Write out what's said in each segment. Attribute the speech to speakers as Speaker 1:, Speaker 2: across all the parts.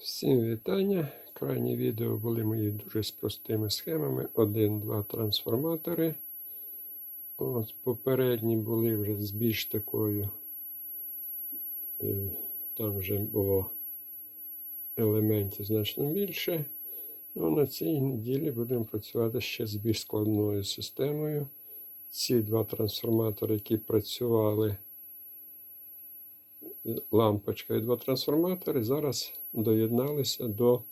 Speaker 1: Всім вітання. Крайні відео були мої дуже з простими схемами. Один-два трансформатори. От, попередні були вже з більш такою. е, Там вже було елементів значно більше. Ну, на цій неділі будемо працювати ще з більш складною системою. Ці два трансформатори, які працювали лампочка і два трансформатори зараз доєдналися до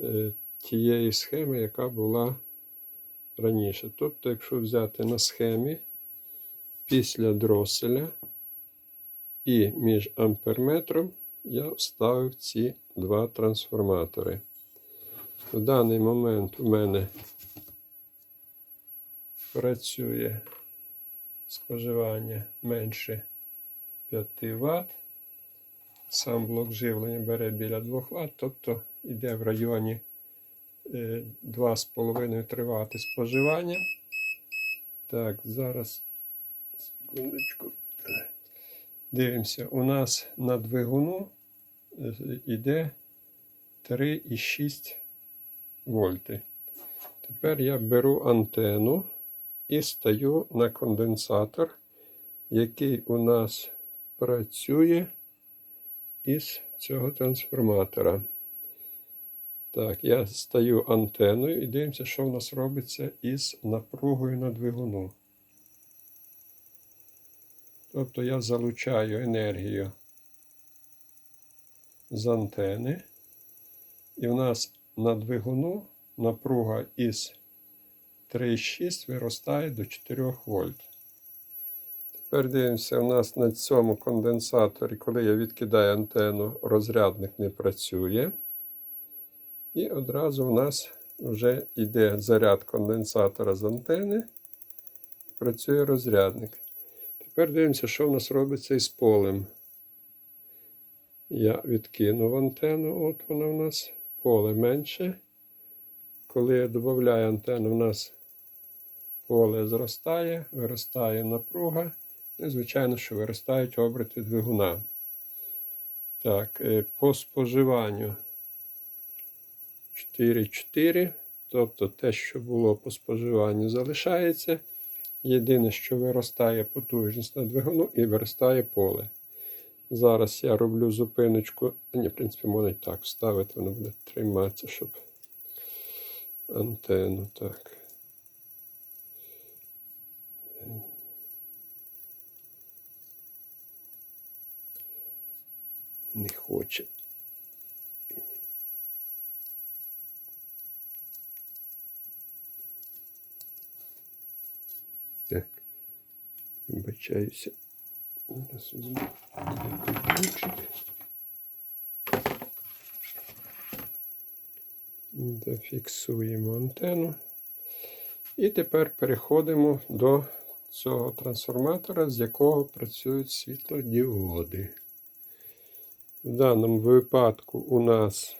Speaker 1: е, тієї схеми, яка була раніше. Тобто, якщо взяти на схемі після дроселя і між амперметром, я вставив ці два трансформатори. В даний момент у мене працює споживання менше 5 Вт. Сам блок живлення бере біля 2 Вт, тобто йде в районі е, 2,5-3 Вт споживання. Так, зараз секундочку. Дивимося, у нас на двигуну е, йде 3,6 вольти. Тепер я беру антенну і стаю на конденсатор, який у нас працює із цього трансформатора. Так, я стаю антеною і дивимося, що в нас робиться із напругою на двигуну. Тобто я залучаю енергію з антени, і в нас на двигуну напруга із 3,6 виростає до 4 вольт. Тепер дивимося, у нас на цьому конденсаторі, коли я відкидаю антенну, розрядник не працює. І одразу у нас вже йде заряд конденсатора з антени. Працює розрядник. Тепер дивимося, що в нас робиться із полем. Я відкинув антенну, от вона у нас поле менше. Коли я додаю антенну, у нас поле зростає, виростає напруга. І, звичайно, що виростають оберти двигуна. Так, е, по споживанню 4,4. Тобто те, що було по споживанню, залишається. Єдине, що виростає потужність на двигуну і виростає поле. Зараз я роблю зупиночку. Ні, в принципі, можна і так вставити, воно буде триматися, щоб антенну. Так. Не хоче. Так. Вибачаюся. Зараз візьму. Зафіксуємо антенну. І тепер переходимо до цього трансформатора, з якого працюють світлодіоди. В даному випадку у нас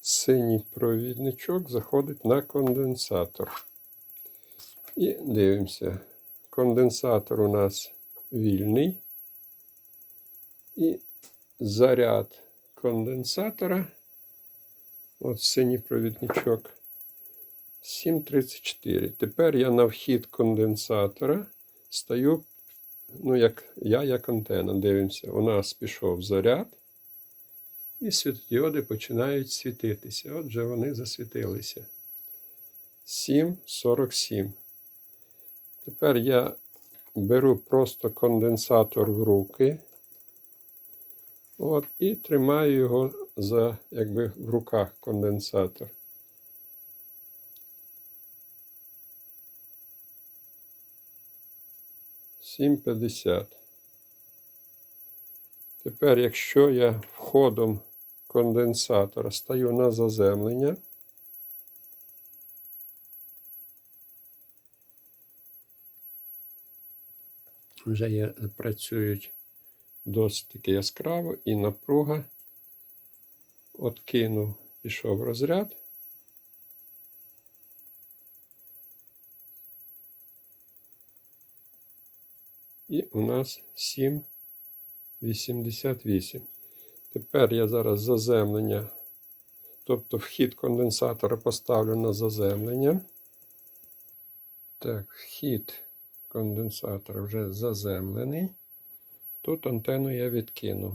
Speaker 1: синій провідничок заходить на конденсатор. І дивимося. Конденсатор у нас вільний. І заряд конденсатора. От синій провідничок 7,34. Тепер я на вхід конденсатора стаю, ну, як я, як антенна. Дивимося, у нас пішов заряд. І світлодіоди починають світитися. Отже, вони засвітилися. 7,47. Тепер я беру просто конденсатор в руки. От, і тримаю його за, якби в руках конденсатор. Сім п'ятдесят. Тепер, якщо я входом конденсатора стаю на заземлення, вже є, працюють досить таки яскраво і напруга. Откинув, пішов розряд. І у нас 7,88. Тепер я зараз заземлення, тобто вхід конденсатора поставлю на заземлення. Так, вхід конденсатора вже заземлений. Тут антенну я відкинув.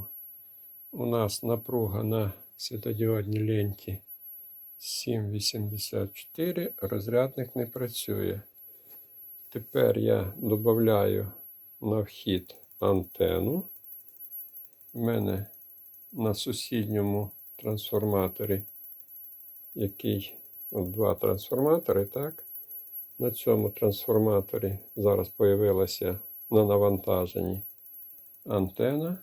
Speaker 1: У нас напруга на світодіодній ленті 7,84, розрядник не працює. Тепер я додаю на вхід антенну. У мене на сусідньому трансформаторі, який от два трансформатори, так? На цьому трансформаторі зараз появилася на навантаженні антена,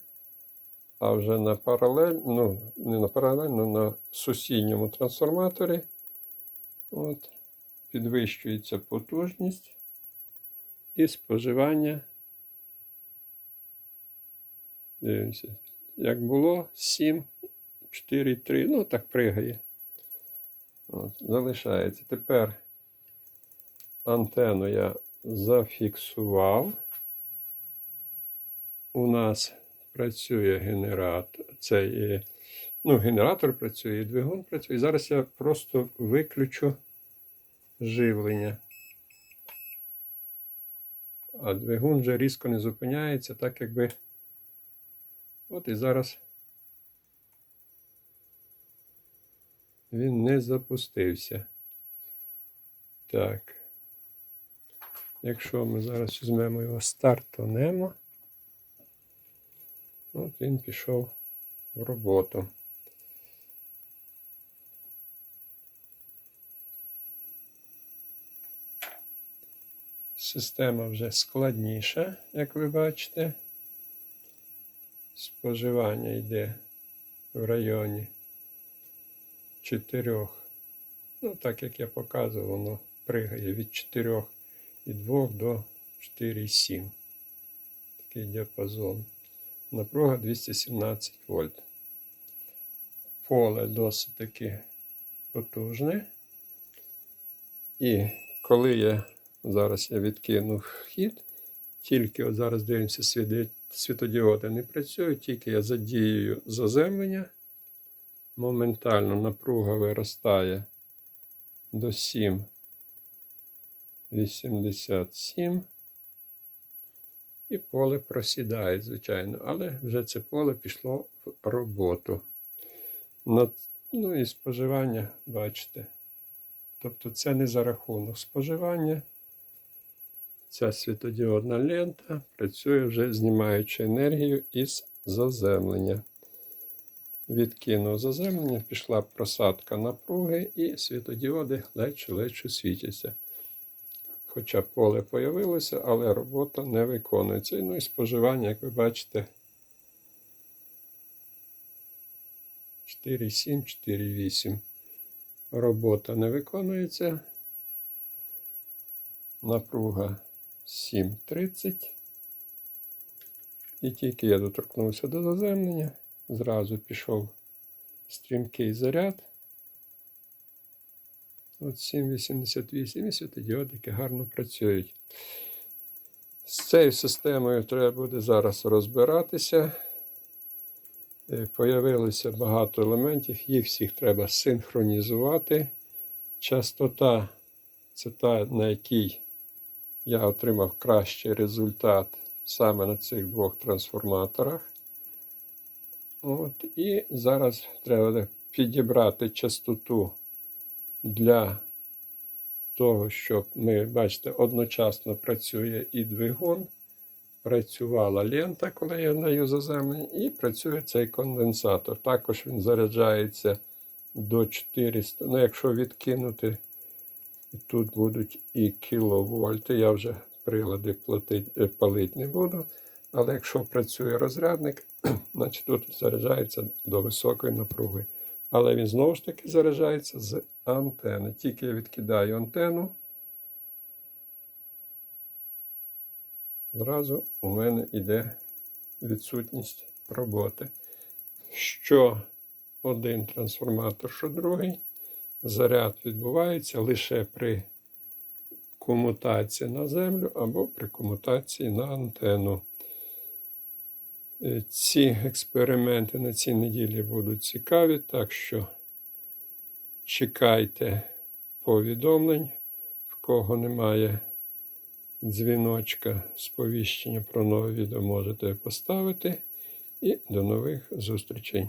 Speaker 1: а вже на паралель, ну, не на паралельно, на сусідньому трансформаторі от, підвищується потужність і споживання. Дивимося, як було 7, 4, 3, ну так пригає. От, залишається. Тепер антенну я зафіксував. У нас працює генератор. Цей, е, ну, генератор працює, і двигун працює. І зараз я просто виключу живлення. А двигун вже різко не зупиняється, так якби. От і зараз він не запустився. Так. Якщо ми зараз візьмемо його стартонемо, от він пішов в роботу. Система вже складніша, як ви бачите. Споживання йде в районі 4. Ну, так як я показував, воно пригає від 4 і 2 до 4,7. Такий діапазон. Напруга 217 вольт. Поле досить таки потужне. І коли я зараз я відкинув вхід, тільки от зараз дивимося, світи- світодіоди не працюють, тільки я задіюю заземлення. Моментально напруга виростає до 7,87. І поле просідає, звичайно, але вже це поле пішло в роботу. Ну і споживання, бачите. Тобто це не за рахунок споживання. Ця світодіодна лента працює вже знімаючи енергію із заземлення. Відкинув заземлення, пішла просадка напруги, і світодіоди ледь-ледь світяться. Хоча поле появилося, але робота не виконується. Ну і споживання, як ви бачите, 4,7, 4,8. Робота не виконується. Напруга 7,30. І тільки я доторкнувся до заземлення, зразу пішов стрімкий заряд. От 7,88 і світодіодики гарно працюють. З цією системою треба буде зараз розбиратися. Е, Появилося багато елементів, їх всіх треба синхронізувати. Частота це та, на якій я отримав кращий результат саме на цих двох трансформаторах. От, і зараз треба підібрати частоту для того, щоб ми, бачите, одночасно працює і двигун, працювала лента, коли я даю заземлення, і працює цей конденсатор. Також він заряджається до 400. Ну, якщо відкинути, тут будуть і кіловольти, я вже прилади платить, е, палити не буду. Але якщо працює розрядник, значить тут заряджається до високої напруги. Але він знову ж таки заряджається з антени. Тільки я відкидаю антенну, зразу у мене йде відсутність роботи. Що один трансформатор, що другий, заряд відбувається лише при комутації на землю або при комутації на антенну. Е, Ці експерименти на цій неділі будуть цікаві, так що чекайте повідомлень, в кого немає дзвіночка, сповіщення про нове відео можете поставити. І до нових зустрічей.